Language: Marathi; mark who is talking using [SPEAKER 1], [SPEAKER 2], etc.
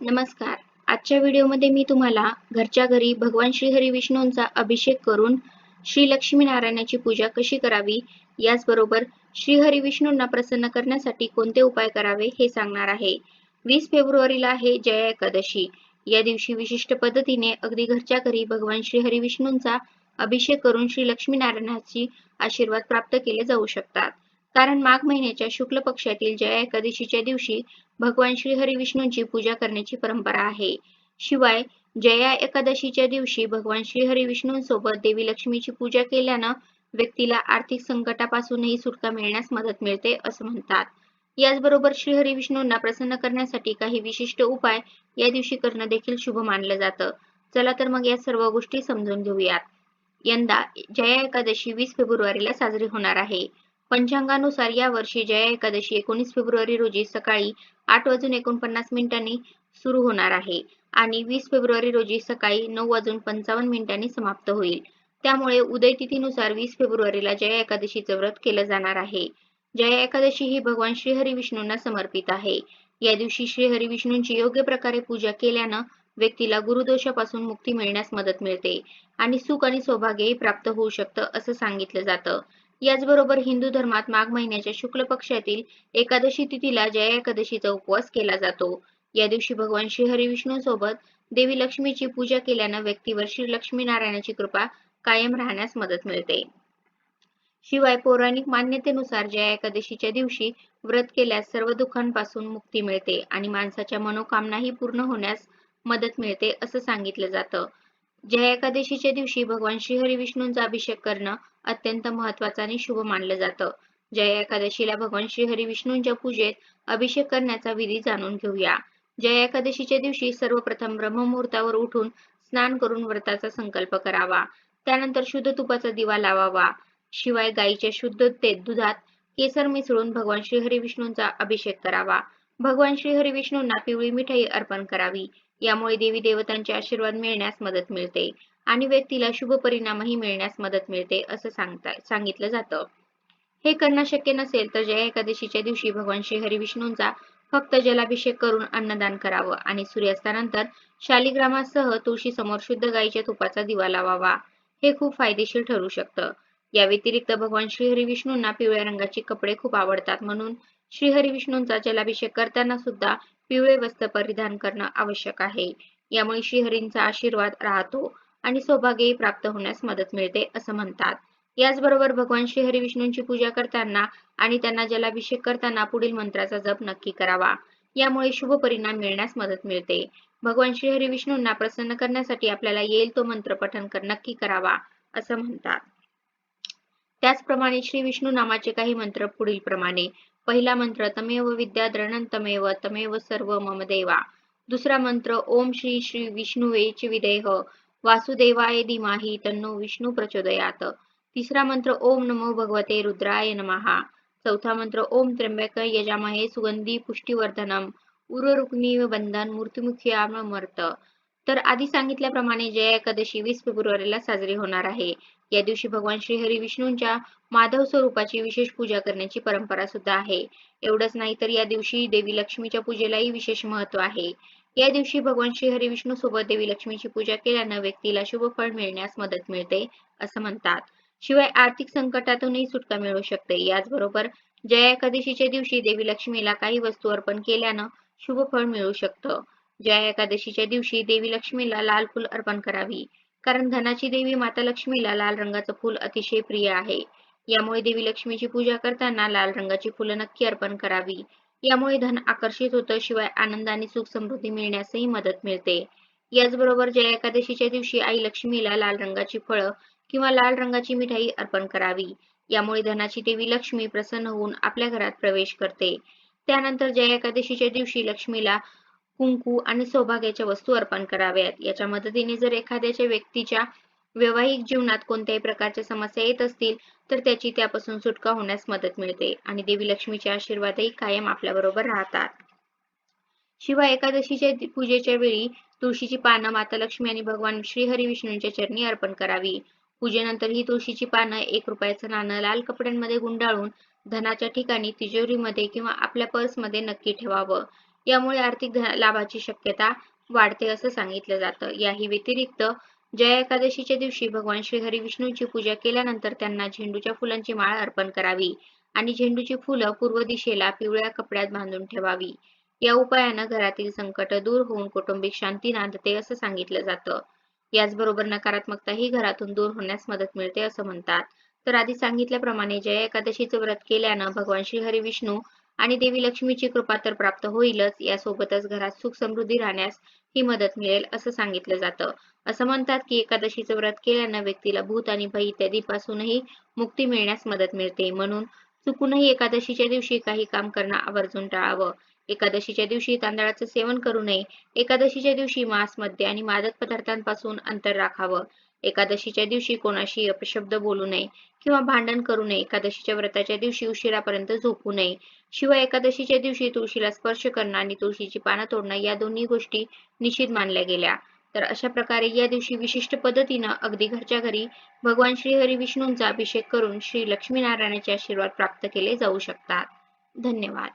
[SPEAKER 1] नमस्कार. आजच्या व्हिडिओमध्ये मी तुम्हाला घरच्या घरी भगवान श्रीहरी विष्णूंचा अभिषेक करून श्री लक्ष्मी नारायणाची पूजा कशी करावी याचबरोबर श्रीहरी विष्णूंना प्रसन्न करण्यासाठी कोणते उपाय करावे हे सांगणार आहे. वीस फेब्रुवारीला आहे जया एकादशी. या दिवशी विशिष्ट पद्धतीने अगदी घरच्या घरी भगवान श्रीहरी विष्णूंचा अभिषेक करून श्री लक्ष्मी नारायणाची आशीर्वाद प्राप्त केले जाऊ शकतात. कारण माघ महिन्याच्या शुक्ल पक्षातील जया एकादशीच्या दिवशी भगवान श्री हरी विष्णूंची पूजा करण्याची परंपरा आहे. शिवाय जया एकादशीच्या दिवशी भगवान श्री हरी विष्णूंसोबत देवी लक्ष्मीची पूजा केल्यानं व्यक्तीला आर्थिक संकटापासूनही सुटका मिळण्यास मदत मिळते असं म्हणतात. याचबरोबर श्रीहरी विष्णूंना प्रसन्न करण्यासाठी काही विशिष्ट उपाय या दिवशी करणं देखील शुभ मानलं जातं. चला तर मग या सर्व गोष्टी समजून घेऊयात. यंदा जया एकादशी वीस फेब्रुवारीला साजरी होणार आहे. पंचांगानुसार या वर्षी जया एकादशी एकोणीस फेब्रुवारी रोजी सकाळी आठ वाजून एकोणपन्नास मिनिटांनी सुरू होणार आहे आणि वीस फेब्रुवारी रोजी सकाळी नऊ वाजून पंचावन्न मिनिटांनी समाप्त होईल. त्यामुळे उदय तिथीनुसार वीस फेब्रुवारीला जया एकादशीचं व्रत केलं जाणार आहे. जया एकादशी ही भगवान श्रीहरी विष्णूंना समर्पित आहे. या दिवशी श्रीहरी विष्णूंची योग्य प्रकारे पूजा केल्यानं व्यक्तीला गुरुदोषापासून मुक्ती मिळण्यास मदत मिळते आणि सुख आणि सौभाग्यही प्राप्त होऊ शकतं असं सांगितलं जातं. याचबरोबर हिंदू धर्मात माघ महिन्याच्या शुक्ल पक्षातील एकादशी तिथीला जया एकादशीचा उपवास केला जातो. या दिवशी भगवान श्रीहरी विष्णू सोबत देवी लक्ष्मीची पूजा केल्यानं व्यक्तीवर श्री लक्ष्मी नारायणाची कृपा कायम राहण्यास मदत मिळते. शिवाय पौराणिक मान्यतेनुसार जया एकादशीच्या दिवशी व्रत केल्यास सर्व दुःखांपासून मुक्ती मिळते आणि माणसाच्या मनोकामनाही पूर्ण होण्यास मदत मिळते असं सांगितलं जातं. जया एकादशीच्या दिवशी भगवान श्रीहरी विष्णूंचा अभिषेक करणं अत्यंत महत्वाचं आणि शुभ मानलं जातं. जया एकादशीला भगवान श्रीहरी विष्णूंच्या पूजेत अभिषेक करण्याचा विधी जाणून घेऊया. जया एकादशीच्या दिवशी सर्वप्रथम ब्रह्ममुहूर्तावर उठून स्नान करून व्रताचा संकल्प करावा. त्यानंतर शुद्ध तुपाचा दिवा लावावा. शिवाय गायीच्या शुद्ध दुधात केसर मिसळून भगवान श्रीहरी विष्णूंचा अभिषेक करावा. भगवान श्रीहरी विष्णूंना पिवळी मिठाई अर्पण करावी. यामुळे देवी देवतांचे आशीर्वाद मिळण्यास मदत मिळते. आणि व्यक्तीला शुभ परिणामही मिळण्यास मदत मिळते असं सांगता सांगितलं जातं. हे करणं शक्य नसेल तर जया एकादशीच्या दिवशी भगवान श्री हरी विष्णूंचा फक्त जलाभिषेक करून अन्नदान करावं आणि सूर्यास्तानंतर शालिग्रामासह तुळशी समोर शुद्ध गायीच्या तुपाचा दिवा लावावा. हे खूप फायदेशीर ठरू शकतं. या व्यतिरिक्त भगवान श्रीहरी विष्णूंना पिवळ्या रंगाचे कपडे खूप आवडतात म्हणून श्रीहरी विष्णूंचा जलाभिषेक करताना सुद्धा पिवळे वस्त्र परिधान करणं आवश्यक आहे. यामुळे श्रीहरींचा आशीर्वाद राहतो. आणि सौभाग्यही प्राप्त होण्यास मदत मिळते असं म्हणतात. याचबरोबर भगवान श्रीहरी विष्णूंची पूजा करताना आणि त्यांना जलाभिषेक करताना पुढील मंत्राचा जप नक्की करावा. यामुळे शुभ परिणाम मिळण्यास मदत मिळते. भगवान श्रीहरी विष्णूंना प्रसन्न करण्यासाठी आपल्याला येईल तो मंत्र पठण कर नक्की करावा असं म्हणतात. त्याचप्रमाणे श्री विष्णू नामाचे काही मंत्र पुढील प्रमाणे पहिला मंत्र तमेव विद्या तमेव तमेव सर्व मम देवा. दुसरा मंत्र ओम श्री श्री विष्णुवे विदेह. वासुदेवाय धीमाही तन्नो विष्णू प्रचोदयात। तिसरा मंत्र ओम नमो भगवते रुद्राय नमहा चौथा मंत्र ओम त्र्यंबक यजामहे सुगंधी पुष्टीवर्धनम। उरुक्मी बंधन मूर्तिमुखी मर्त। तर आधी सांगितल्याप्रमाणे जया एकादशी वीस फेब्रुवारीला साजरी होणार आहे. या दिवशी भगवान श्री हरी विष्णूंच्या माधव स्वरूपाची विशेष पूजा करण्याची परंपरा सुद्धा आहे. एवढंच नाही तर या दिवशी देवी लक्ष्मीच्या पूजेलाही विशेष महत्त्व आहे. या दिवशी भगवान श्री हरी विष्णू सोबत देवी लक्ष्मीची पूजा केल्यानं व्यक्तीला शुभ फळ मिळण्यास मदत मिळते असं म्हणतात. शिवाय आर्थिक संकटातूनही सुटका मिळू शकते. याचबरोबर जया एकादशीच्या दिवशी देवी लक्ष्मीला काही वस्तू अर्पण केल्यानं शुभ फळ मिळू शकतं. जया एकादशीच्या दिवशी देवी लक्ष्मीला लाल फुल अर्पण करावी. कारण धनाची देवी माता लक्ष्मीला लाल रंगाचं फुल अतिशय प्रिय आहे. यामुळे देवी लक्ष्मीची पूजा करताना लाल रंगाची फुलं नक्की अर्पण करावी. यामुळे धन आकर्षित होतं शिवाय आनंद आणि सुख समृद्धी मिळण्यासही मदत मिळते. याचबरोबर जया एकादशीच्या दिवशी आई लक्ष्मीला लाल रंगाची फळं किंवा लाल रंगाची मिठाई अर्पण करावी. यामुळे धनाची देवी लक्ष्मी प्रसन्न होऊन आपल्या घरात प्रवेश करते. त्यानंतर जया एकादशीच्या दिवशी लक्ष्मीला कुंकू आणि सौभाग्याच्या वस्तू अर्पण कराव्यात. याच्या मदतीने जर एखाद्याच्या व्यक्तीच्या वैवाहिक जीवनात कोणत्याही प्रकारच्या समस्या येत असतील तर त्याची त्यापासून सुटका होण्यास मदत मिळते आणि देवी लक्ष्मीचे आशीर्वादही कायम आपल्याबरोबर राहतात. शिवाय एकादशीच्या पूजेच्या वेळी तुळशीची पानं माता लक्ष्मी आणि भगवान श्रीहरी विष्णूंच्या चरणी अर्पण करावी. पूजेनंतर ही तुळशीची पानं एक रुपयाचं नाणं लाल कपड्यांमध्ये गुंडाळून धनाच्या ठिकाणी तिजोरीमध्ये किंवा आपल्या पर्समध्ये नक्की ठेवावं. यामुळे आर्थिक लाभाची शक्यता वाढते असं सांगितलं जातं. याही व्यतिरिक्त जया एकादशीच्या दिवशी भगवान श्री हरी विष्णूंची पूजा केल्यानंतर त्यांना झेंडूच्या फुलांची माळ अर्पण करावी आणि झेंडूची फुलं पूर्व दिशेला पिवळ्या कपड्यात बांधून ठेवावी. या उपायानं घरातील संकट दूर होऊन कौटुंबिक शांती नांदते असं सांगितलं जातं. याचबरोबर नकारात्मकता ही घरातून दूर होण्यास मदत मिळते असं म्हणतात. तर आधी सांगितल्याप्रमाणे जया एकादशीचं व्रत केल्यानं भगवान श्री हरी विष्णू आणि देवी लक्ष्मीची कृपा तर प्राप्त होईलच. यासोबतच घरात सुख समृद्धी राहण्यास ही मदत मिळेल असं सांगितलं जातं. असं म्हणतात की एकादशीचं व्रत केल्यानं व्यक्तीला भूत आणि भय इत्यादीपासूनही मुक्ती मिळण्यास मदत मिळते. म्हणून चुकूनही एकादशीच्या दिवशी काही काम करणं आवर्जून टाळावं. एकादशीच्या दिवशी तांदळाचं सेवन करू नये. एकादशीच्या दिवशी मांस मद्य आणि मादक पदार्थांपासून अंतर राखावं. एकादशीच्या दिवशी कोणाशी अपशब्द बोलू नये किंवा भांडण करू नये एकादशीच्या व्रताच्या दिवशी उशिरापर्यंत झोपू नये. शिवाय एकादशीच्या दिवशी तुळशीला स्पर्श करणं आणि तुळशीची पानं तोडणं या दोन्ही गोष्टी निषिद्ध मानल्या गेल्या. तर अशा प्रकारे या दिवशी विशिष्ट पद्धतीनं अगदी घरच्या घरी भगवान श्री हरी विष्णूंचा अभिषेक करून श्री लक्ष्मीनारायणाचे आशीर्वाद प्राप्त केले जाऊ शकतात. धन्यवाद.